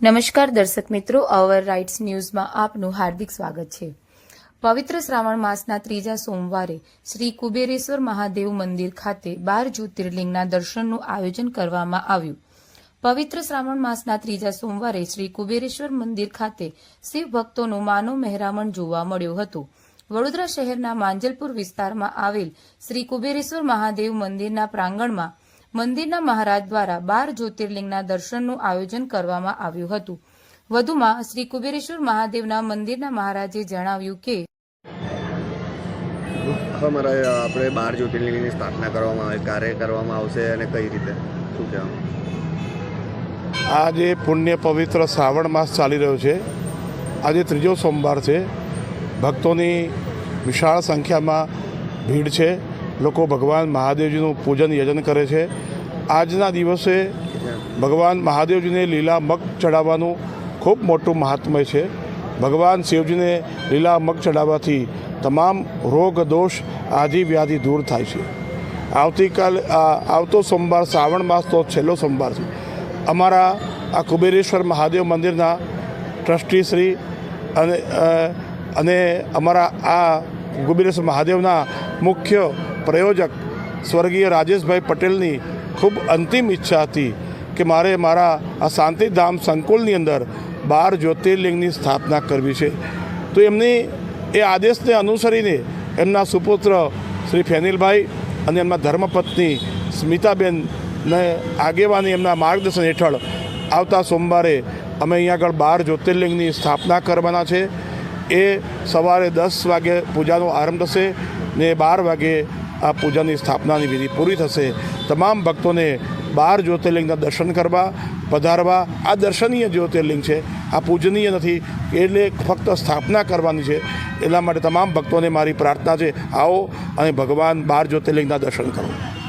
નમસ્કાર દર્શક મિત્રો અવર રાઇટ્સ ન્યૂઝમાં આપનું હાર્દિક સ્વાગત છે. પવિત્ર શ્રાવણ માસના ત્રીજા સોમવારે શ્રી કુબેરેશ્વર મહાદેવ મંદિર ખાતે બાર જ્યોતિર્લિંગના દર્શનનું આયોજન કરવામાં આવ્યું. પવિત્ર શ્રાવણ માસના ત્રીજા સોમવારે શ્રી કુબેરેશ્વર મંદિર ખાતે શિવ ભક્તોનું માનવ મહેરામણ જોવા મળ્યું હતું. વડોદરા શહેરના માંજલપુર વિસ્તારમાં આવેલ શ્રી કુબેરેશ્વર મહાદેવ મંદિરના પ્રાંગણમાં મંદિરના મહારાજ દ્વારા બાર જ્યોતિર્લિંગના દર્શનનું આયોજન કરવામાં આવ્યું હતું. વધુમાં શ્રી કુબેરેશ્વર મહાદેવના મંદિરના મહારાજે જણાવ્યું કે અમારે આપણે બાર જ્યોતિર્લિંગની સ્થાપના કરવામાં આવે કાર્ય કરવામાં આવશે અને કઈ રીતે? શું કહેવાનું? આજે પુણ્ય પવિત્ર શ્રાવણ માસ ચાલી રહ્યો છે આજે ત્રીજો સોમવાર છે ભક્તોની વિશાળ સંખ્યામાં ભીડ છે. લોકો ભગવાન મહાદેવજીનું પૂજન યજન કરે છે. આજના દિવસે ભગવાન મહાદેવજીને લીલા મગ ચડાવવાનું ખૂબ મોટું મહાત્મય છે. ભગવાન શિવજીને લીલા મગ ચડાવવાથી તમામ રોગ, દોષ આદિ વ્યાધિ દૂર થાય છે. આવતીકાલ આવતો સોમવાર, શ્રાવણ માસનો છેલ્લો સોમવાર છે. અમારા આ કુબેરેશ્વર મહાદેવ મંદિરના ટ્રસ્ટી શ્રી અને અને અમારા આ કુબેરેશ્વર મહાદેવના મુખ્ય પ્રયોજક સ્વર્ગીય રાજેશભાઈ પટેલની ખૂબ અંતિમ ઈચ્છા હતી કે મારે મારા આ શાંતિધામ સંકુલની અંદર બાર જ્યોતિર્લિંગની સ્થાપના કરવી છે. તો એમની, એ આદેશને અનુસરીને એમના સુપુત્ર શ્રી ફેનિલભાઈ અને એમના ધર્મપત્ની સ્મિતાબેનને આગેવાની એમના માર્ગદર્શન હેઠળ આવતા સોમવારે અમે અહીંયા આગળ બાર જ્યોતિર્લિંગની સ્થાપના કરવાના છે. એ સવારે દસ વાગે પૂજાનો આરંભ થશે ને બાર વાગે આ પૂજાની સ્થાપનાની વિધિ પૂરી થશે. તમામ ભક્તોને બાર જ્યોતિર્લિંગના દર્શન કરવા, પધારવા, આ દર્શનીય જ્યોતિર્લિંગ છે, આ પૂજનીય નથી, એટલે ફક્ત સ્થાપના કરવાની છે. એટલા માટે તમામ ભક્તોને મારી પ્રાર્થના છે, આવો અને ભગવાન બાર જ્યોતિર્લિંગના દર્શન કરો.